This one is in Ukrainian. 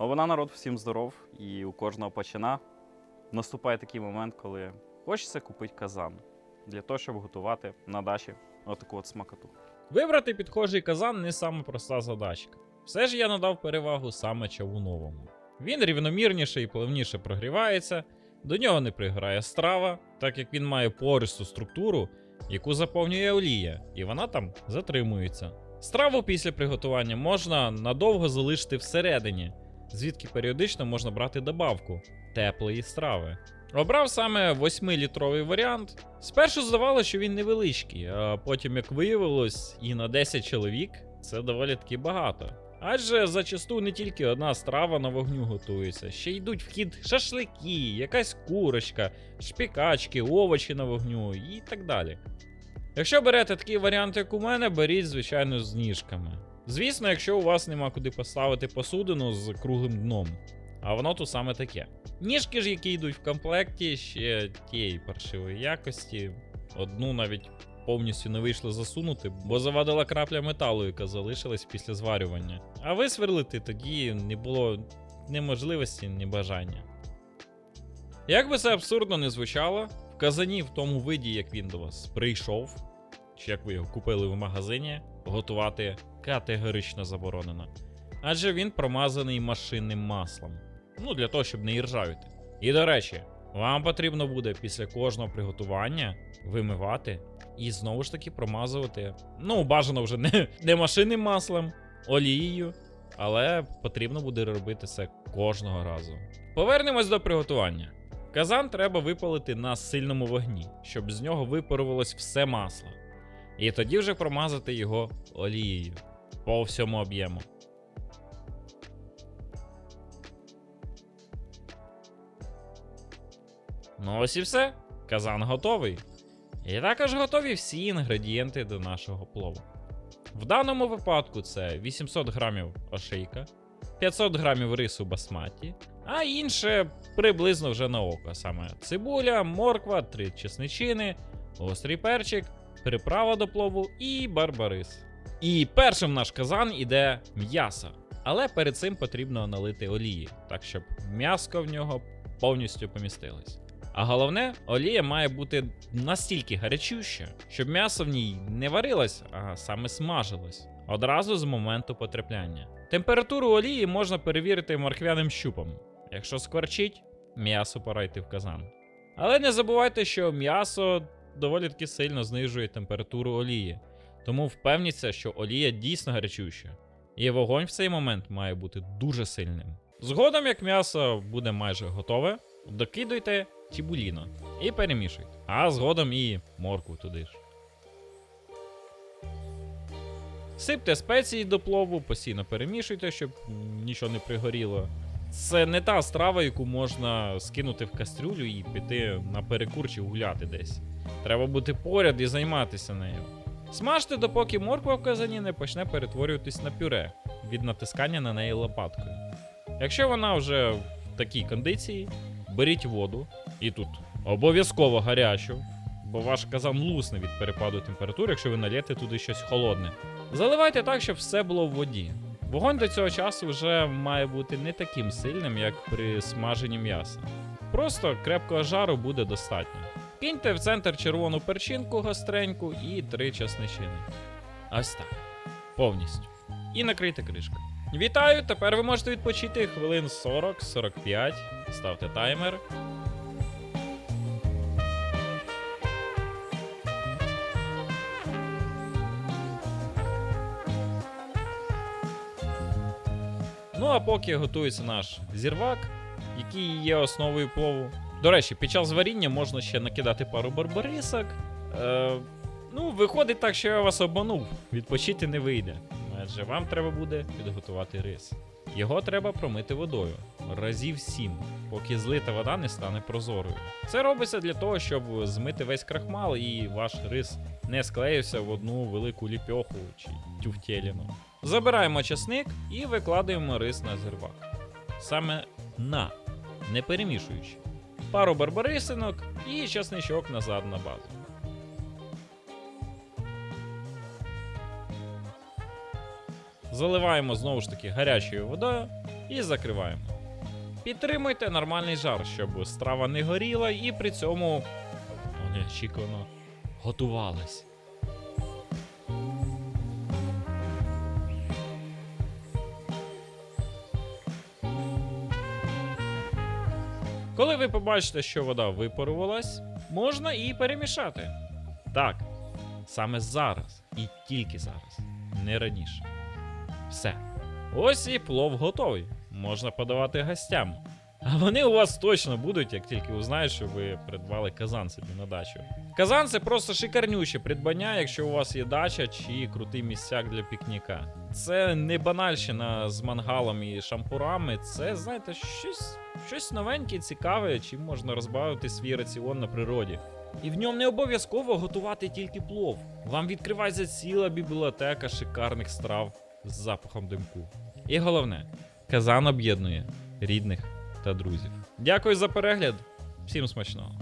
А вона народ всім здоров, і у кожного почина наступає такий момент, коли хочеться купити казан для того, щоб готувати на дачі отаку от смакоту. Вибрати підхожий казан не саме проста задачка. Все ж я надав перевагу саме чавуновому. Він рівномірніше і плавніше прогрівається, до нього не приграє страва, так як він має пористу структуру, яку заповнює олія, і вона там затримується. Страву після приготування можна надовго залишити всередині, звідки періодично можна брати добавку теплої страви. Обрав саме 8-літровий варіант. Спершу здавалося, що він невеличкий, а потім, як виявилось, і на 10 чоловік це доволі таки багато. Адже зачасту не тільки одна страва на вогню готується, ще йдуть в хід шашлики, якась курочка, шпікачки, овочі на вогню і так далі. Якщо берете такий варіант, як у мене, беріть, звичайно, з ніжками. Звісно, якщо у вас нема куди поставити посудину з круглим дном, а воно тут саме таке. Ніжки ж, які йдуть в комплекті, ще тієї паршивої якості. Одну навіть повністю не вийшло засунути, бо завадила крапля металу, яка залишилась після зварювання. А висверлити тоді не було ні можливості, ні бажання. Як би це абсурдно не звучало, в казані в тому виді, як він до вас прийшов, чи як ви його купили в магазині, готувати категорично заборонено. Адже він промазаний машинним маслом. Ну, для того, щоб не іржавіти. І до речі, вам потрібно буде після кожного приготування вимивати і знову ж таки промазувати. Ну, бажано вже не, не машинним маслом, олією, але потрібно буде робити це кожного разу. Повернемось до приготування. Казан треба випалити на сильному вогні, щоб з нього випарувалось все масло. І тоді вже промазати його олією по всьому об'єму. Ну ось і все. Казан готовий. І також готові всі інгредієнти до нашого плову. В даному випадку це 800 грамів ошейка, 500 грамів рису басматі, а інше приблизно вже на око. Саме цибуля, морква, три чесничини, гострий перчик, приправа до плову і барбарис. І першим в наш казан іде м'ясо. Але перед цим потрібно налити олії, так щоб м'яско в нього повністю помістилось. А головне, олія має бути настільки гарячуща, щоб м'ясо в ній не варилось, а саме смажилось одразу з моменту потрапляння. Температуру олії можна перевірити морквяним щупом. Якщо скворчить, м'ясо пора йти в казан. Але не забувайте, що м'ясо доволі таки сильно знижує температуру олії, тому впевніться, що олія дійсно гарячуща. І вогонь в цей момент має бути дуже сильним. Згодом, як м'ясо буде майже готове, докидуйте чібуліно і перемішуйте. А згодом і моркву туди ж. Сипте спеції до плову, постійно перемішуйте, щоб нічого не пригоріло. Це не та страва, яку можна скинути в кастрюлю і піти на перекур чи гуляти десь. Треба бути поряд і займатися нею. Смажте, допоки морква в казані не почне перетворюватись на пюре від натискання на неї лопаткою. Якщо вона вже в такій кондиції, беріть воду і тут обов'язково гарячу, бо ваш казан лусне від перепаду температури, якщо ви налєте туди щось холодне. Заливайте так, щоб все було в воді. Вогонь до цього часу вже має бути не таким сильним, як при смаженні м'яса. Просто крепкого жару буде достатньо. Киньте в центр червону перчинку гостреньку і три чесничини. Ось так. Повністю. І накрийте кришкою. Вітаю! Тепер ви можете відпочити хвилин 40-45. Ставте таймер. Ну а поки готується наш зірвак, який є основою плову. До речі, під час варіння можна ще накидати пару барбарисок. Е, ну, виходить так, що я вас обманув. Відпочити не вийде. Адже вам треба буде підготувати рис. Його треба промити водою разів 7, поки злита вода не стане прозорою. Це робиться для того, щоб змити весь крахмал і ваш рис не склеївся в одну велику ліпьоху чи тюфтєліну. Забираємо часник і викладаємо рис на зирвак. Саме на, не перемішуючи. Пару барбарисинок і часничок назад на базу. Заливаємо знову ж таки гарячою водою і закриваємо. Підтримуйте нормальний жар, щоб страва не горіла і при цьому ну, неочікувано готувалась. Коли ви побачите, що вода випарувалась, можна її перемішати. Так, саме зараз і тільки зараз, не раніше. Все. Ось і плов готовий. Можна подавати гостям. А вони у вас точно будуть, як тільки узнають, що ви придбали казан собі на дачу. Казан це просто шикарнюче придбання, якщо у вас є дача чи крутий місцяк для пікніка. Це не банальщина з мангалом і шампурами, це, знаєте, щось, щось новеньке, цікаве, чим можна розбавити свій раціон на природі. І в ньому не обов'язково готувати тільки плов. Вам відкривається ціла бібліотека шикарних страв з запахом димку. І головне, казан об'єднує рідних та друзів. Дякую за перегляд. Всім смачного!